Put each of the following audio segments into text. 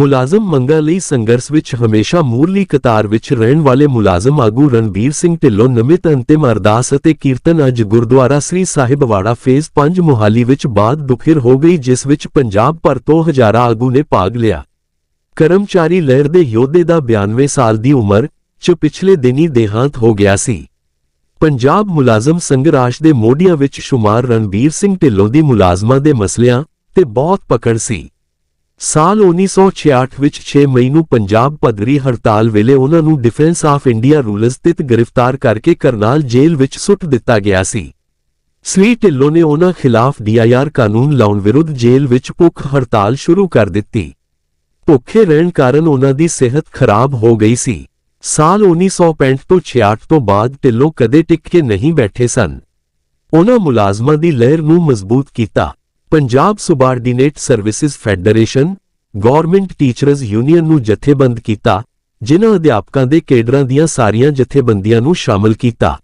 ਮੁਲਾਜ਼ਮ ਮੰਗਾਂ ਲਈ ਸੰਘਰਸ਼ ਵਿੱਚ ਹਮੇਸ਼ਾ ਮੂਰਲੀ ਕਤਾਰ ਵਿੱਚ ਰਹਿਣ ਵਾਲੇ ਮੁਲਾਜ਼ਮ ਆਗੂ ਰਣਬੀਰ ਸਿੰਘ ਢਿੱਲੋਂ ਨਮਿਤ ਅੰਤਿਮ ਅਰਦਾਸ ਅਤੇ ਕੀਰਤਨ ਅੱਜ ਗੁਰਦੁਆਰਾ ਸ੍ਰੀ ਸਾਹਿਬਵਾੜਾ ਫੇਜ਼ 5 ਮੁਹਾਲੀ ਵਿੱਚ ਬਾਅਦ ਦੁਪਹਿਰ ਹੋ ਗਈ, ਜਿਸ ਵਿੱਚ ਪੰਜਾਬ ਭਰ ਤੋਂ ਹਜ਼ਾਰਾਂ ਆਗੂ ਨੇ ਭਾਗ ਲਿਆ। ਕਰਮਚਾਰੀ ਲਹਿਰ ਦੇ ਯੋਧੇ ਦਾ 92 ਸਾਲ ਦੀ ਉਮਰ, 'ਚ ਪਿਛਲੇ ਦਿਨੀ ਦੇਹਾਂਤ ਹੋ ਗਿਆ ਸੀ। ਪੰਜਾਬ ਮੁਲਾਜ਼ਮ ਸੰਘਰਸ਼ ਦੇ ਮੋਢੀਆਂ ਵਿੱਚ ਸ਼ੁਮਾਰ ਰਣਬੀਰ ਸਿੰਘ ਢਿੱਲੋਂ ਦੀ ਮੁਲਾਜ਼ਮਾਂ ਦੇ ਮਸਲਿਆਂ ਤੇ ਬਹੁਤ ਪਕੜ ਸੀ। ਸਾਲ 1966 ਵਿੱਚ 6 ਮਈ ਨੂੰ ਪੰਜਾਬ ਪੱਧਰੀ ਹੜਤਾਲ ਵੇਲੇ ਉਹਨਾਂ ਨੂੰ ਡਿਫੈਂਸ ਆਫ ਇੰਡੀਆ ਰੂਲਸ ਸਥਿਤ ਗ੍ਰਿਫਤਾਰ ਕਰਕੇ ਕਰਨਾਲ ਜੇਲ੍ਹ ਵਿੱਚ ਸੁੱਟ ਦਿੱਤਾ ਗਿਆ ਸੀ। ਸ੍ਰੀ ਢਿੱਲੋਂ ਨੇ ਉਹਨਾਂ ਖਿਲਾਫ ਡੀਆਈਆਰ ਕਾਨੂੰਨ ਲਾਉਣ ਵਿਰੁੱਧ ਜੇਲ੍ਹ ਵਿੱਚ ਭੁੱਖ ਹੜਤਾਲ ਸ਼ੁਰੂ ਕਰ ਦਿੱਤੀ। ਭੁੱਖੇ ਰਹਿਣ ਕਾਰਨ ਉਹਨਾਂ ਦੀ ਸਿਹਤ ਖਰਾਬ ਹੋ ਗਈ ਸੀ। ਸਾਲ 1965 ਤੋਂ 66 ਤੋਂ ਬਾਅਦ ਢਿੱਲੋਂ ਕਦੇ ਟਿਕ ਕੇ ਨਹੀਂ ਬੈਠੇ ਸਨ। ਉਹਨਾਂ ਮੁਲਾਜ਼ਮਾਂ ਦੀ ਲਹਿਰ ਨੂੰ ਮਜ਼ਬੂਤ ਕੀਤਾ। Punjab subordinate services federation, government teachers union ਨੂੰ ਜਥੇਬੰਦ ਕੀਤਾ, ਜਿਨ੍ਹਾਂ ਅਧਿਆਪਕਾਂ ਦੇ ਕੇਡਰਾਂ ਦੀਆਂ ਸਾਰੀਆਂ ਜਥੇਬੰਦੀਆਂ ਨੂੰ ਸ਼ਾਮਲ ਕੀਤਾ।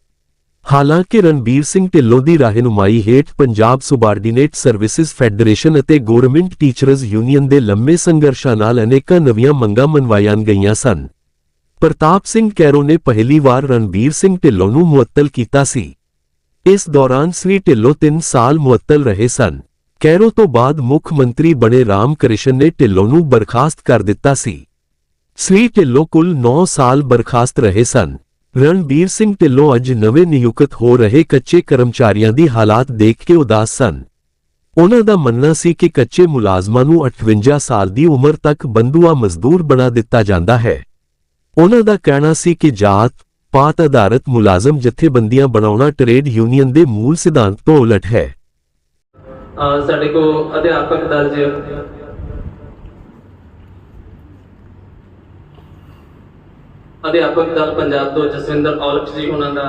ਹਾਲਾਂਕਿ ਰਣਬੀਰ ਸਿੰਘ ਢਿੱਲੋਂ ਦੀ ਰਹਿਨੁਮਾਈ ਹੇਠ ਪੰਜਾਬ ਸੁਬਾਰਡੀਨੇਟ ਸਰਵਿਸਿਜ਼ ਫੈਡਰੇਸ਼ਨ ਅਤੇ ਗਵਰਨਮੈਂਟ ਟੀਚਰਜ਼ ਯੂਨੀਅਨ ਦੇ ਲੰਮੇ ਸੰਘਰਸ਼ਾਂ ਨਾਲ ਅਨੇਕਾਂ ਨਵੀਆਂ ਮੰਗਾਂ ਮਨਵਾਈਆਂ ਗਈਆਂ ਸਨ। ਪ੍ਰਤਾਪ ਸਿੰਘ ਕੈਰੋ ਨੇ ਪਹਿਲੀ ਵਾਰ ਰਣਬੀਰ ਸਿੰਘ ਢਿੱਲੋਂ ਨੂੰ ਮੁਅੱਤਲ ਕੀਤਾ ਸੀ। ਇਸ ਦੌਰਾਨ ਸ੍ਰੀ ਢਿੱਲੋਂ 3 ਸਾਲ ਮੁਅੱਤਲ ਰਹੇ ਸਨ। ਕੈਰੋ ਤੋਂ ਬਾਅਦ ਮੁੱਖ ਮੰਤਰੀ ਬਣੇ ਰਾਮ ਕ੍ਰਿਸ਼ਨ ਨੇ ਢਿੱਲੋਂ ਨੂੰ ਬਰਖਾਸਤ ਕਰ ਦਿੱਤਾ ਸੀ। ਸ੍ਰੀ ਢਿੱਲੋਂ ਕੁੱਲ 9 ਸਾਲ ਬਰਖਾਸਤ ਰਹੇ ਸਨ। ਰਣਬੀਰ ਸਿੰਘ ਢਿੱਲੋਂ ਅੱਜ ਨਵੇਂ ਨਿਯੁਕਤ ਹੋ ਰਹੇ ਕੱਚੇ ਕਰਮਚਾਰੀਆਂ ਦੀ ਹਾਲਾਤ ਦੇਖ ਕੇ ਉਦਾਸ ਸਨ। ਉਹਨਾਂ ਦਾ ਮੰਨਣਾ ਸੀ ਕਿ ਕੱਚੇ ਮੁਲਾਜ਼ਮਾਂ ਨੂੰ 58 ਸਾਲ ਦੀ ਉਮਰ ਤੱਕ ਬੰਦੂਆ ਮਜ਼ਦੂਰ ਬਣਾ ਦਿੱਤਾ ਜਾਂਦਾ ਹੈ। ਉਹਨਾਂ ਦਾ ਕਹਿਣਾ ਸੀ ਕਿ ਜਾਤ, ਪਾਤ ਆਧਾਰਿਤ ਮੁਲਾਜ਼ਮ ਜਥੇਬੰਦੀਆਂ ਬਣਾਉਣਾ ਟਰੇਡ ਯੂਨੀਅਨ ਦੇ ਮੂਲ ਸਿਧਾਂਤ ਤੋਂ ਉਲਟ ਹੈ। ਸਾਡੇ ਕੋ ਅਧਿਆਪਕ ਦਲ ਜੀ। ਅਧਿਆਪਕ ਦਲ ਪੰਜਾਬ ਤੋਂ ਜਸਵਿੰਦਰ ਔਲਖ ਜੀ ਉਹਨਾਂ ਦਾ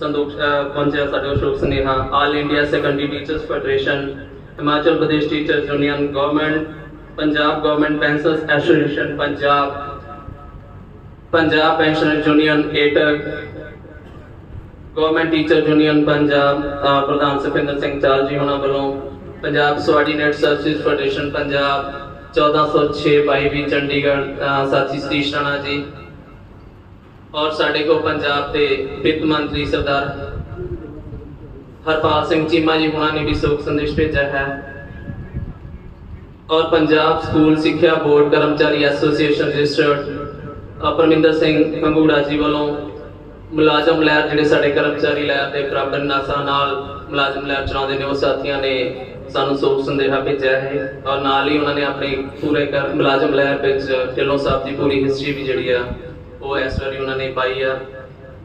ਸੰਦੂਕ ਪਹੁੰਚਿਆ ਸਾਡੇ ਕੋਲ ਸ਼ੁਭ ਸੁਨੇਹਾ। All India secondary teachers federation Himachal Pradesh teachers union government Punjab government pensioners association Punjab Punjab pensioner union AITUC government teacher union Punjab ਅਹ, ਪ੍ਰਧਾਨ ਸੁਖਿੰਦਰ ਸਿੰਘ ਚਾਲ ਜੀ ਉਹਨਾਂ ਵੱਲੋਂ Punjab subordinate service federation Punjab 1406 ਬਾਈ ਵੀ ਚੰਡੀਗੜ੍ਹ, ਅਹ, ਸਾਥੀ ਸਤੀਸ਼ ਰਾਣਾ ਜੀ ਔਰ ਸਾਡੇ ਕੋਲ ਪੰਜਾਬ ਦੇ ਵਿੱਤ ਮੰਤਰੀ ਸਰਦਾਰ ਹਰਪਾਲ ਸਿੰਘ ਚੀਮਾ ਜੀ ਉਹਨਾਂ ਨੇ ਵੀ ਸ਼ੋਕ ਸੰਦੇਸ਼ ਭੇਜਿਆ ਹੈ। ਔਰ ਪੰਜਾਬ ਸਕੂਲ ਸਿੱਖਿਆ ਬੋਰਡ ਕਰਮਚਾਰੀ ਐਸੋਸੀਏਸ਼ਨ ਰਜਿਸਟਰਡ ਪਰਮਿੰਦਰ ਸਿੰਘ ਕੰਗੂੜਾ ਜੀ ਵੱਲੋਂ ਮੁਲਾਜ਼ਮ ਲਹਿਰ ਜਿਹੜੇ ਸਾਡੇ ਕਰਮਚਾਰੀ ਲਹਿਰ ਦੇ ਬਰਾਬਰ ਨਾਸਾ ਨਾਲ ਮੁਲਾਜ਼ਮ ਲਹਿਰ ਚਲਾਉਂਦੇ ਨੇ, ਉਹ ਸਾਥੀਆਂ ਨੇ ਸਾਨੂੰ ਸੋਚ ਸੰਦੇਹਾ ਭੇਜਿਆ ਹੈ ਔਰ ਨਾਲ ਹੀ ਉਹਨਾਂ ਨੇ ਆਪਣੀ ਪੂਰੇ ਕਰ ਮੁਲਾਜ਼ਮ ਲਹਿਰ ਵਿੱਚ ਢਿੱਲੋਂ ਸਾਹਿਬ ਦੀ ਪੂਰੀ ਹਿਸਟਰੀ ਵੀ ਜਿਹੜੀ ਆ, ਉਹ ਇਸ ਵਾਰੀ ਉਹਨਾਂ ਨੇ ਪਾਈ ਆ।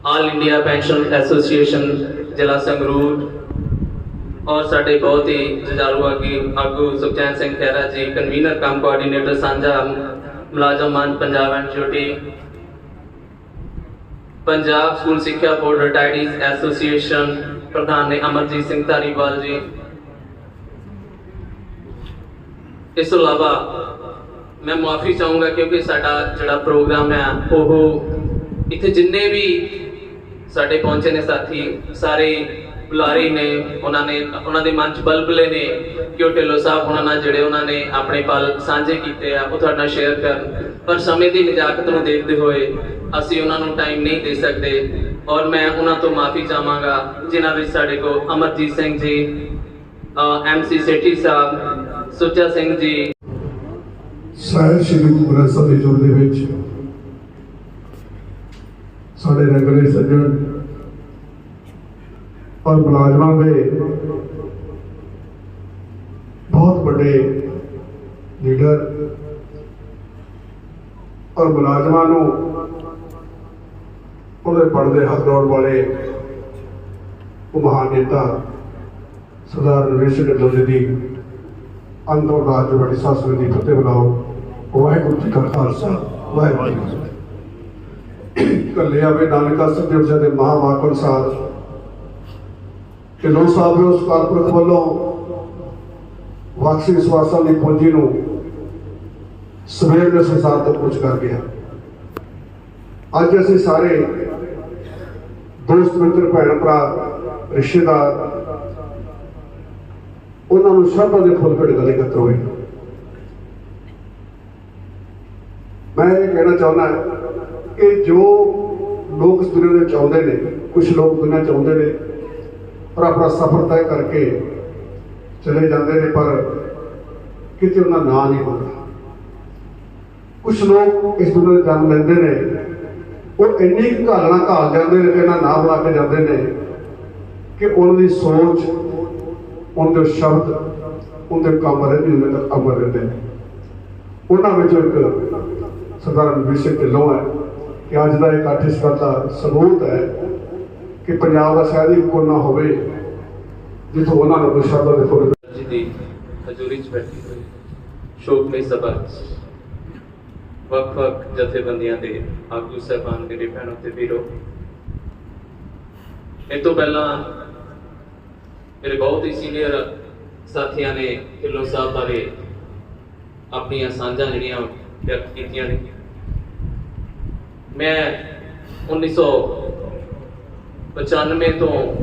ਆਲ ਇੰਡੀਆ ਪੈਨਸ਼ਨ ਐਸੋਸੀਏਸ਼ਨ ਜ਼ਿਲ੍ਹਾ ਸੰਗਰੂਰ ਔਰ ਸਾਡੇ ਬਹੁਤ ਹੀ ਜੁਝਾਰੂ ਆਗੀ ਆਗੂ ਸੁਖਚੈਨ ਸਿੰਘ ਖਹਿਰਾ ਜੀ ਕਨਵੀਨਰ ਕੰਮ ਕੋਆਰਡੀਨੇਟਰ ਸਾਂਝਾ ਮੁਲਾਜ਼ਮ ਮੰਚ Punjab and duty Punjab school ਸਿੱਖਿਆ ਬੋਰਡ ਰਿਟਾਇਰਡੀਜ਼ ਐਸੋਸੀਏਸ਼ਨ ਪ੍ਰਧਾਨ ਨੇ ਅਮਰਜੀਤ ਸਿੰਘ ਧਾਰੀਵਾਲ ਜੀ। ਇਸ ਤੋਂ ਇਲਾਵਾ ਮੈਂ ਮਾਫੀ ਚਾਹੂੰਗਾ ਕਿਉਂਕਿ ਸਾਡਾ ਜਿਹੜਾ ਪ੍ਰੋਗਰਾਮ ਹੈ, ਉਹ ਇੱਥੇ ਜਿੰਨੇ ਵੀ ਸਾਡੇ ਪਹੁੰਚੇ ਨੇ ਸਾਥੀ, ਸਾਰੇ ਬੁਲਾਰੇ ਨੇ, ਉਹਨਾਂ ਨੇ, ਉਹਨਾਂ ਦੇ ਮਨ ਚ ਬਲਬਲੇ ਨੇ ਕਿ ਉਹ ਢਿੱਲੋਂ ਸਾਹਿਬ ਉਹਨਾਂ ਨਾਲ ਜਿਹੜੇ ਉਹਨਾਂ ਨੇ ਆਪਣੇ ਪਲ ਸਾਂਝੇ ਕੀਤੇ ਆ, ਉਹ ਤੁਹਾਡੇ ਸ਼ੇਅਰ ਕਰਨ। ਪਰ ਸਮੇਂ ਦੀ ਨਜਾਕਤ ਨੂੰ ਦੇਖਦੇ ਹੋਏ ਅਸੀਂ ਉਹਨਾਂ ਨੂੰ ਟਾਈਮ ਨਹੀਂ ਦੇ ਸਕਦੇ ਔਰ ਮੈਂ ਉਹਨਾਂ ਤੋਂ ਮਾਫੀ ਚਾਹਾਂਗਾ, ਜਿਨ੍ਹਾਂ ਵਿੱਚ ਸਾਡੇ ਕੋਲ ਅਮਰਜੀਤ ਸਿੰਘ ਜੀ ਐਮਸੀ ਸੇਠੀ ਸਾਹਿਬ, ਸੁੱਚਾ ਸਿੰਘ ਜੀ। ਸਾਹਿਬ, ਸ਼੍ਰੀ ਗੁਰੂ ਗ੍ਰੰਥ ਸਾਹਿਬ ਦੇ ਦੇ ਵਿੱਚ ਸਾਡੇ ਰੰਗਲੇ ਸੱਜਣ ਔਰ ਮੁਲਾਜ਼ਮਾਂ ਦੇ ਬਹੁਤ ਵੱਡੇ ਲੀਡਰ ਔਰ ਮੁਲਾਜ਼ਮਾਂ ਨੂੰ ਉਹਦੇ ਪੜਦੇ ਹੱਥ ਲਾਉਣ ਵਾਲੇ ਉਹ ਮਹਾਨ ਨੇਤਾ ਸਰਦਾਰ ਨਰੇਸ਼ ਢਿੱਲੋਂ ਦੀ ਅੰਦਰ ਰਾਜ ਵੱਡੀ ਸਾਸਨ ਦੀ ਫਤਿਹ ਬਣਾਓ ਵਾਹਿਗੁਰੂ ਜੀ ਕਾ ਖਾਲਸਾ, ਵਾਹਿਗੁਰੂ ਜੀ ਕੀ ਫਤਿਹ। ਕੱਲੇ ਆਵੇ ਨਾਨਕਾ ਸਤਿਗੁਰ ਜੀ ਦੇ ਮਹਾਵਾਕ ਅਨੁਸਾਰ ਕਿ ਲੋ ਸਾਹਿਬ ਦੇ ਉਸ ਕਾਰਪੋਰੇਟ ਵੱਲੋਂ ਵਾਕਸੀ ਵਿਸ਼ਵਾਸਾਂ ਦੀ ਪੂੰਜੀ ਨੂੰ ਸਵੇਰ ਦੇ ਸੰਸਾਰ ਤੱਕ ਪਹੁੰਚ ਕਰ ਗਿਆ। ਅੱਜ ਅਸੀਂ ਸਾਰੇ ਦੋਸਤ, ਮਿੱਤਰ, ਭੈਣ, ਭਰਾ, ਰਿਸ਼ਤੇਦਾਰ, ਉਹਨਾਂ ਨੂੰ ਸ਼ਰਧਾ ਦੇ ਫੁੱਲ ਭੇਟ ਗਲੇ ਇਕੱਤਰ ਹੋਏ। ਮੈਂ ਇਹ ਕਹਿਣਾ ਚਾਹੁੰਦਾ ਕਿ ਜੋ ਲੋਕ ਇਸ ਦੁਨੀਆ ਦੇ ਚਾਹੁੰਦੇ ਨੇ ਕੁਝ ਲੋਕ ਦੁਨੀਆ ਚਾਹੁੰਦੇ ਨੇ ਔਰ ਆਪਣਾ ਸਫ਼ਰ ਤੈਅ ਕਰਕੇ ਚਲੇ ਜਾਂਦੇ ਨੇ, ਪਰ ਕਿਤੇ ਉਹਨਾਂ ਦਾ ਨਾਂ ਨਹੀਂ ਹੁੰਦਾ ਕੁਝ ਲੋਕ ਇਸ ਦੁਨੀਆ ਦੇ ਜਨਮ ਲੈਂਦੇ ਨੇ, ਉਹ ਇੰਨੀ ਘਾਲਣਾ ਘਾਲ ਜਾਂਦੇ ਨੇ, ਇਹਨਾਂ ਨਾਂ ਬੁਲਾ ਕੇ ਜਾਂਦੇ ਨੇ ਕਿ ਉਹਨਾਂ ਦੀ ਸੋਚ, ਉਹਨਾਂ ਦੇ ਸ਼ਬਦ, ਉਹਨਾਂ ਦੇ ਕੰਮ ਰਹਿੰਦੇ ਉਹਨਾਂ ਤੱਕ ਅਮਰ ਰਹਿੰਦੇ ਨੇ। ਉਹਨਾਂ ਵਿੱਚੋਂ ਇੱਕ ਸਰਦਾਰ ਰਣਵੀਰ ਸਿੰਘ ਢਿੱਲੋਂ ਹੈ ਕਿ ਅੱਜ ਦਾ ਇਕੱਠ ਇਸ ਗੱਲ ਦਾ ਸਬੂਤ ਹੈ ਕਿ ਪੰਜਾਬ ਦਾ ਸ਼ਾਇਦ ਹੀ ਕੋਨਾ ਹੋਵੇ, ਜਿੱਥੋਂ ਉਹਨਾਂ ਨੂੰ ਕੋਈ ਦੇ ਫੁੱਲ ਜੀ ਦੀ ਹਜ਼ੂਰੀ 'ਚ ਬੈਠੀ ਹੋਈ। ਸ਼ੋਕਮਈ ਸਭਾ ਵੱਖ-ਵੱਖ ਜਥੇਬੰਦੀਆਂ ਦੇ ਆਗੂ ਸਹਿਬਾਨ ਮੇਰੇ ਭੈਣੋ ਤੇ ਵੀਰੋ। ਇਹ ਤੋਂ ਪਹਿਲਾਂ ਮੇਰੇ ਬਹੁਤ ਹੀ ਸੀਨੀਅਰ ਸਾਥੀਆਂ ਨੇ ਢਿੱਲੋਂ ਸਾਹਿਬ ਬਾਰੇ ਆਪਣੀਆਂ ਸਾਂਝਾਂ ਜਿਹੜੀਆਂ ਵਿਅਕਤ ਕੀਤੀਆਂ ਨੇ। ਮੈਂ 1995 ਤੋਂ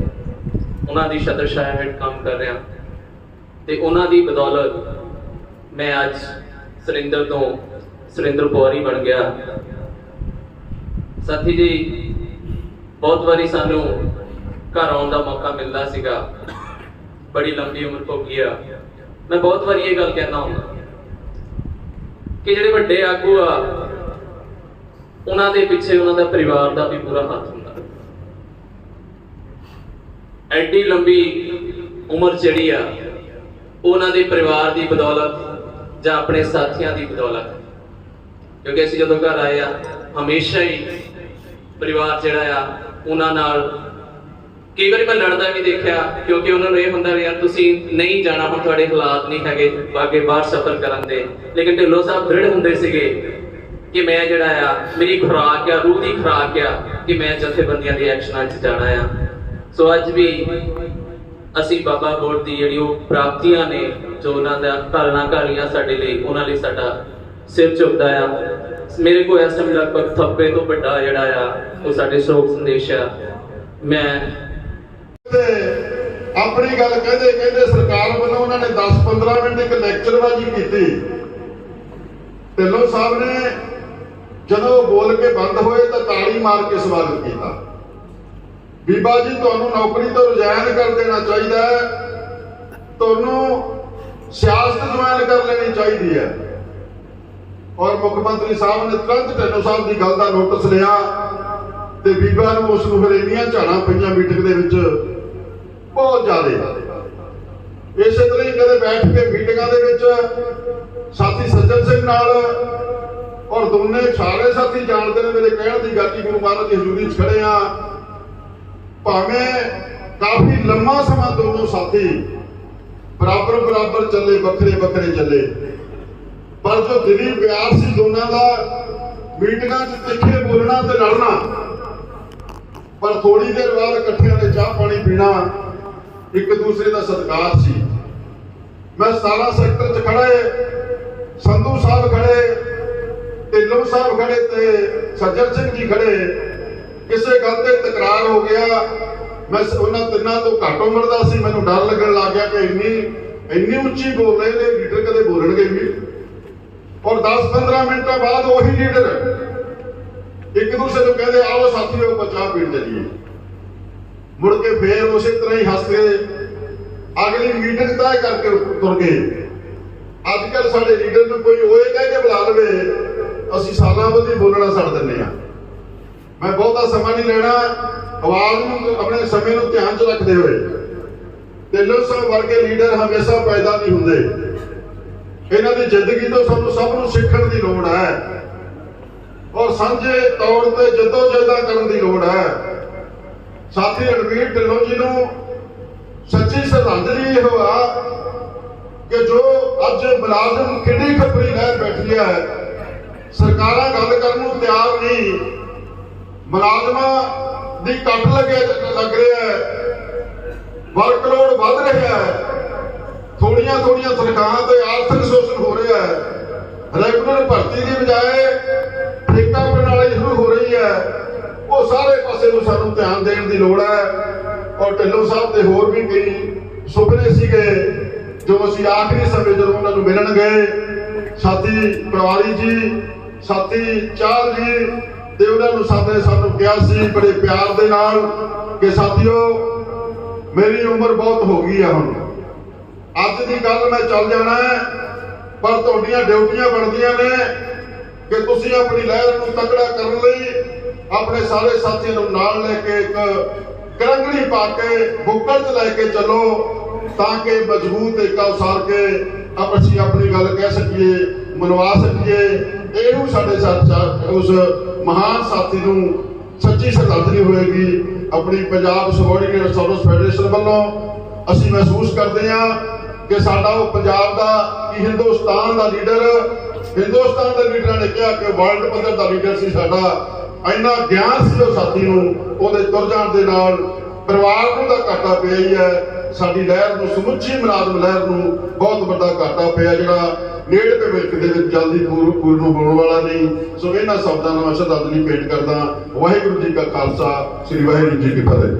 ਉਹਨਾਂ ਦੀ ਛਤਰਛਾਇਆ ਹੇਠ ਕੰਮ ਕਰ ਰਿਹਾ। ਤੇ ਉਹਨਾਂ ਦੀ ਬਦੌਲਤ ਮੈਂ ਅੱਜ ਸੁਰਿੰਦਰ ਤੋਂ ਸੁਰਿੰਦਰ ਪੌਰੀ ਬਣ ਗਿਆ। ਸਾਥੀ ਜੀ, ਬਹੁਤ ਵਾਰੀ ਸਾਨੂੰ ਘਰ ਆਉਣ ਦਾ ਮੌਕਾ ਮਿਲਦਾ ਸੀਗਾ। ਬੜੀ ਲੰਬੀ ਉਮਰ ਭੋਗੀ ਆ। ਮੈਂ ਬਹੁਤ ਵਾਰੀ ਇਹ ਗੱਲ ਕਹਿੰਦਾ ਹੁੰਦਾ। ਕਿ ਜਿਹੜੇ ਵੱਡੇ ਆਗੂ ਆ, ਉਹਨਾਂ ਦੇ ਪਿੱਛੇ ਉਹਨਾਂ ਦਾ ਪਰਿਵਾਰ ਦਾ ਵੀ ਪੂਰਾ ਹੱਥ ਐਡੀ ਲੰਬੀ ਉਮਰ ਜਿਹੜੀ ਆ, ਉਹਨਾਂ ਦੇ ਪਰਿਵਾਰ ਦੀ ਬਦੌਲਤ ਜਾਂ ਆਪਣੇ ਸਾਥੀਆਂ ਦੀ ਬਦੌਲਤ। ਕਿਉਂਕਿ ਅਸੀਂ ਜਦੋਂ ਘਰ ਆਏ ਆ, ਹਮੇਸ਼ਾ ਹੀ ਪਰਿਵਾਰ ਜਿਹੜਾ ਆ, ਉਹਨਾਂ ਨਾਲ ਕਈ ਵਾਰੀ ਮੈਂ ਲੜਦਾ ਵੀ ਦੇਖਿਆ, ਕਿਉਂਕਿ ਉਹਨਾਂ ਨੂੰ ਇਹ ਹੁੰਦਾ ਵੀ ਯਾਰ ਤੁਸੀਂ ਨਹੀਂ ਜਾਣਾ, ਹੁਣ ਤੁਹਾਡੇ ਹਾਲਾਤ ਨਹੀਂ ਹੈਗੇ ਅੱਗੇ ਬਾਹਰ ਸਫ਼ਰ ਕਰਨ ਦੇ। ਲੇਕਿਨ ਢਿੱਲੋਂ ਸਾਹਿਬ ਦ੍ਰਿੜ ਹੁੰਦੇ ਸੀਗੇ ਕਿ ਮੈਂ ਜਿਹੜਾ ਆ, ਮੇਰੀ ਖੁਰਾਕ ਆ, ਰੂਹ ਦੀ ਖੁਰਾਕ ਆ, ਕਿ ਮੈਂ ਜਥੇਬੰਦੀਆਂ ਦੇ ਐਕਸ਼ਨਾਂ 'ਚ ਜਾਣਾ ਆ। ਸੋ ਅੱਜ ਵੀ ਅਸੀਂ ਬਾਬਾ ਗੋਡ ਦੀ ਜਿਹੜੀ ਉਹ ਪ੍ਰਾਪਤੀਆਂ ਨੇ, ਜੋ ਉਹਨਾਂ ਦਾ ਘਾਲਣਾ ਘਾਲੀਆਂ ਸਾਡੇ ਲਈ, ਉਹਨਾਂ ਲਈ ਸਾਡਾ ਸਿਰ ਝੁਕਦਾ ਆ। ਮੇਰੇ ਕੋਲ ਇਸ ਟਾਈਮ ਲਗਭਗ ਥੱਪੇ ਤੋਂ ਵੱਡਾ ਜਿਹੜਾ ਆ, ਉਹ ਸਾਡੇ ਸ਼ੋਕ ਸੰਦੇਸ਼ ਆ। ਮੈਂ ਆਪਣੀ ਗੱਲ ਕਹਿੰਦੇ ਕਹਿੰਦੇ ਸਰਕਾਰ ਵੱਲੋਂ ਉਹਨਾਂ ਨੇ 10-15 ਮਿੰਟ ਇੱਕ ਲੈਕਚਰਬਾਜ਼ੀ ਕੀਤੀ। ਢਿੱਲੋਂ ਸਾਹਿਬ ਨੇ ਜਦੋਂ ਬੋਲ ਕੇ ਬੰਦ ਹੋਏ ਤਾਂ ਤਾੜੀ ਮਾਰ ਕੇ ਸਵਾਗਤ ਕੀਤਾ। ਬੀਬਾ ਜੀ, ਤੁਹਾਨੂੰ ਨੌਕਰੀ ਤੋਂ ਰਿਜ਼ਾਈਨ ਕਰ ਦੇਣਾ ਚਾਹੀਦਾ ਹੈ। ਤੁਹਾਨੂੰ ਸਿਆਸਤ ਜੁਆਇਨ ਕਰ ਲੈਣੀ ਚਾਹੀਦੀ ਹੈ। ਔਰ ਮੁੱਖ ਮੰਤਰੀ ਸਾਹਿਬ ਨੇ ਤੁਰੰਤ ਢਿੱਲੋਂ ਸਾਹਿਬ ਦੀ ਗੱਲ ਦਾ ਨੋਟਿਸ ਲਿਆ ਤੇ ਬੀਬਾ ਨੂੰ ਉਸ ਨੂੰ ਫਿਰ ਇੰਨੀਆਂ ਝਾੜਾਂ ਪਈਆਂ ਮੀਟਿੰਗ ਦੇ ਵਿੱਚ। ਬਹੁਤ ਜ਼ਿਆਦਾ। ਇਸੇ ਤਰ੍ਹਾਂ ਹੀ ਕਦੇ ਬੈਠ ਕੇ ਮੀਟਿੰਗਾਂ ਦੇ ਵਿੱਚ ਸਾਥੀ ਸੱਜਣ ਸਿੰਘ ਨਾਲ ਔਰ ਦੋਨੇ ਸਾਰੇ ਸਾਥੀ ਜਾਣਦੇ ਨੇ ਮੇਰੇ ਕਹਿਣ ਦੀ ਗੱਲ ਕਿ ਗੁਰੂ ਮਹਾਰਾਜ ਦੀ ਹਜ਼ੂਰੀ 'ਚ ਖੜੇ ਆ। ਭਾਵੇਂ ਕਾਫੀ ਲੰਮਾ ਸਮਾਂ ਦੋਨੋਂ ਸਾਥੀ ਬਰਾਬਰ ਬਰਾਬਰ ਚੱਲੇ, ਵੱਖਰੇ ਵੱਖਰੇ ਚੱਲੇ। ਪਰ ਜੋ ਦਿਲੀ ਪਿਆਰ ਸੀ ਦੋਨਾਂ ਦਾ, ਮੀਟਿੰਗਾਂ 'ਚ ਤਿੱਖੇ ਬੋਲਣਾ ਤੇ ਲੜਨਾ, ਪਰ ਥੋੜੀ ਦੇਰ ਬਾਅਦ ਇਕੱਠਿਆਂ ਨੇ ਚਾਹ ਪਾਣੀ ਪੀਣਾ ਇੱਕ ਦੂਸਰੇ ਦਾ ਸਤਿਕਾਰ ਸੀ। ਮੈਂ 17 ਸੈਕਟਰ 'ਚ ਖੜੇ ਸੰਧੂ ਸਾਹਿਬ ਖੜੇ ਢਿੱਲੋਂ ਸਾਹਿਬ ਖੜੇ ਤੇ ਸੱਜਣ ਸਿੰਘ ਜੀ ਖੜੇ ਕਿਸੇ ਗੱਲ ਤੇ ਤਕਰਾਰ ਹੋ ਗਿਆ, ਮੈਂ ਉਹਨਾਂ ਤਿੰਨਾਂ ਤੋਂ ਘੱਟ ਉਮਰ ਦਾ ਸੀ, ਮੈਨੂੰ ਡਰ ਲੱਗਣ ਲੱਗ ਗਿਆ ਕਿ ਇੰਨੀ ਇੰਨੀ ਉੱਚੀ ਬੋਲ ਰਹੇ ਨੇ ਲੀਡਰ ਕਦੇ ਬੋਲਣਗੇ ਵੀ ਔਰ 10-15 ਮਿੰਟਾਂ ਬਾਅਦ ਉਹੀ ਲੀਡਰ ਇੱਕ ਦੂਸਰੇ ਨੂੰ ਕਹਿੰਦੇ, ਆਓ ਸਾਥੀਓ ਆਪਾਂ ਚਾਹ ਪੀਣ ਚੱਲੀਏ। ਮੁੜ ਕੇ ਫੇਰ ਉਸੇ ਤਰ੍ਹਾਂ ਹੀ ਹੱਸ ਕੇ ਅਗਲੀ ਮੀਟਿੰਗ ਤੈਅ ਕਰਕੇ ਤੁਰ ਗਏ। ਅੱਜ ਕੱਲ ਸਾਡੇ ਲੀਡਰ ਨੂੰ ਕੋਈ ਓਏ ਕਹਿ ਕੇ ਬੁਲਾ ਲਵੇ, ਅਸੀਂ ਸਾਲਾਂ ਬਾਅਦ ਹੀ ਬੋਲਣਾ ਛੱਡ ਦਿੰਦੇ ਆ ਮੈਂ ਬਹੁਤਾ ਸਮਾਂ ਨਹੀਂ ਲੈਣਾ। ਆਵਾਜ਼ ਨੂੰ ਆਪਣੇ ਸਮੇਂ ਨੂੰ ਧਿਆਨ 'ਚ ਰੱਖਦੇ ਹੋਏ। ਢਿੱਲੋਂ ਸਾਹਿਬ ਵਰਗੇ ਲੀਡਰ ਹਮੇਸ਼ਾ ਪੈਦਾ ਨਹੀਂ ਹੁੰਦੇ। ਇਹਨਾਂ ਦੀ ਜ਼ਿੰਦਗੀ ਤੋਂ ਸਾਨੂੰ ਸਭ ਨੂੰ ਸਿੱਖਣ ਦੀ ਲੋੜ ਹੈ। ਔਰ ਸਾਂਝੇ ਤੌਰ ਤੇ ਜਦੋਜਹਿਦਾਂ ਕਰਨ ਦੀ ਲੋੜ ਹੈ। ਸਾਥੀ ਰਣਵੀਰ ਢਿੱਲੋਂ ਜੀ ਨੂੰ ਸੱਚੀ ਸ਼ਰਧਾਂਜਲੀ ਇਹ ਹੋਆ ਕਿ ਜੋ ਅੱਜ ਮੁਲਾਜ਼ਮ ਕਿੰਨੀ ਖਪਰੀ ਲਹਿਰ ਬੈਠੀ ਹੈ। ਸਰਕਾਰਾਂ ਗੱਲ ਕਰਨ ਨੂੰ ਤਿਆਰ ਨਹੀਂ। ਮੁਲਾਜ਼ਮਾਂ ਦੀ ਕੱਟ ਲੱਗੇ ਲੱਗ ਰਿਹਾ ਹੈ। ਵਰਕਲੋਡ ਵੱਧ ਰਿਹਾ ਹੈ। ਥੋੜੀਆਂ ਥੋੜੀਆਂ ਤਨਖਾਹਾਂ ਤੇ ਆਰਥਿਕ ਸ਼ੋਸ਼ਣ ਹੋ ਰਿਹਾ ਹੈ। ਰੈਗੂਲਰ ਭਰਤੀ ਦੀ ਬਜਾਏ ਠੇਕਾ ਪ੍ਰਣਾਲੀ ਸ਼ੁਰੂ ਹੋ ਰਹੀ ਹੈ। ਉਹ ਸਾਰੇ ਪਾਸੇ ਨੂੰ ਸਾਨੂੰ ਧਿਆਨ ਦੇਣ ਦੀ ਲੋੜ ਹੈ। ਔਰ ਢਿੱਲੋਂ ਸਾਹਿਬ ਦੇ ਹੋਰ ਵੀ ਕਈ ਸੁਪਨੇ ਸੀਗੇ, ਜੋ ਅਸੀਂ ਆਖਰੀ ਸਮੇਂ ਜਦੋਂ ਉਹਨਾਂ ਨੂੰ ਮਿਲਣ ਗਏ। ਸਾਥੀ ਪਰਿਵਾਰੀ ਜੀ, ਸਾਥੀ ਚਾਲ ਜੀ ਤੇ ਉਹਨਾਂ ਨੂੰ ਸਾਡੇ ਸਾਨੂੰ ਕਿਹਾ ਸੀ ਬੜੇ ਪਿਆਰ ਦੇ ਨਾਲ ਕਿ ਸਾਥੀਓ, ਮੇਰੀ ਉਮਰ ਬਹੁਤ ਹੋ ਗਈ ਆ ਹੁਣ। ਅੱਜ ਦੀ ਗੱਲ ਮੈਂ ਚੱਲ ਜਾਣਾ ਹੈ, ਪਰ ਤੁਹਾਡੀਆਂ ਡਿਊਟੀਆਂ ਬਣਦੀਆਂ ਨੇ ਕਿ ਤੁਸੀਂ ਆਪਣੀ ਲਹਿਰ ਨੂੰ ਤਕੜਾ ਕਰਨ ਲਈ ਆਪਣੇ ਸਾਰੇ ਸਾਥੀਆਂ ਨੂੰ ਨਾਲ ਲੈ ਕੇ ਇੱਕ ਕਰੰਗੜੀ ਪਾ ਕੇ ਬੁੱਕਲ 'ਚ ਲੈ ਕੇ ਚੱਲੋ, ਤਾਂ ਕਿ ਮਜ਼ਬੂਤ ਏਕਾ ਉਸਾਰ ਕੇ ਅਸੀਂ ਆਪਣੀ ਗੱਲ ਕਹਿ ਸਕੀਏ। ਮਨਵਾ ਸਕੀਏ। ਇਹਨੂੰ ਸਾਡੇ ਸਾਥ ਉਸ ਮਹਾਨ ਸਾਥੀ ਨੂੰ ਸੱਚੀ ਸ਼ਰਧਾਂਜਲੀ ਹੋਏਗੀ ਆਪਣੀ ਪੰਜਾਬ ਸਬੋਰਡੀਨੇਟ ਸਰਵਿਸ ਫੈਡਰੇਸ਼ਨ ਵੱਲੋਂ ਅਸੀਂ ਮਹਿਸੂਸ ਕਰਦੇ ਹਾਂ ਕਿ ਸਾਡਾ ਉਹ ਪੰਜਾਬ ਦਾ ਕਿ ਹਿੰਦੁਸਤਾਨ ਦਾ ਲੀਡਰ ਹਿੰਦੁਸਤਾਨ ਦੇ ਲੀਡਰਾਂ ਨੇ ਕਿਹਾ ਕਿ ਵਰਲਡ ਪੱਧਰ ਦਾ ਲੀਡਰ ਸੀ ਸਾਡਾ। ਇੰਨਾ ਗਿਆਨ ਸੀ ਉਹ ਸਾਥੀ ਨੂੰ, ਉਹਦੇ ਤੁਰ ਜਾਣ ਦੇ ਨਾਲ ਪਰਿਵਾਰ ਨੂੰ ਤਾਂ ਘਾਟਾ ਪਿਆ ਹੀ ਹੈ। ਸਾਡੀ ਲਹਿਰ ਨੂੰ ਸਮੁੱਚੀ ਮੁਲਾਜ਼ਮ ਲਹਿਰ ਨੂੰ ਬਹੁਤ ਵੱਡਾ ਘਾਟਾ ਪਿਆ ਜਿਹੜਾ ਨੇੜੇ ਦੇ ਵਿਲਕ ਦੇ ਵਿੱਚ ਜਲਦੀ ਪੂਰ ਪੂਰ ਨੂੰ ਹੋਣ ਵਾਲਾ ਨਹੀਂ। ਸੋ ਇਹਨਾਂ ਸ਼ਬਦਾਂ ਨਾਲ ਮੈਂ ਸ਼ਰਧਾਂਜਲੀ ਭੇਟ ਕਰਦਾ ਵਾਹਿਗੁਰੂ ਜੀ ਕਾ ਖਾਲਸਾ, ਸ੍ਰੀ ਵਾਹਿਗੁਰੂ ਜੀ ਕੀ ਫਤਿਹ।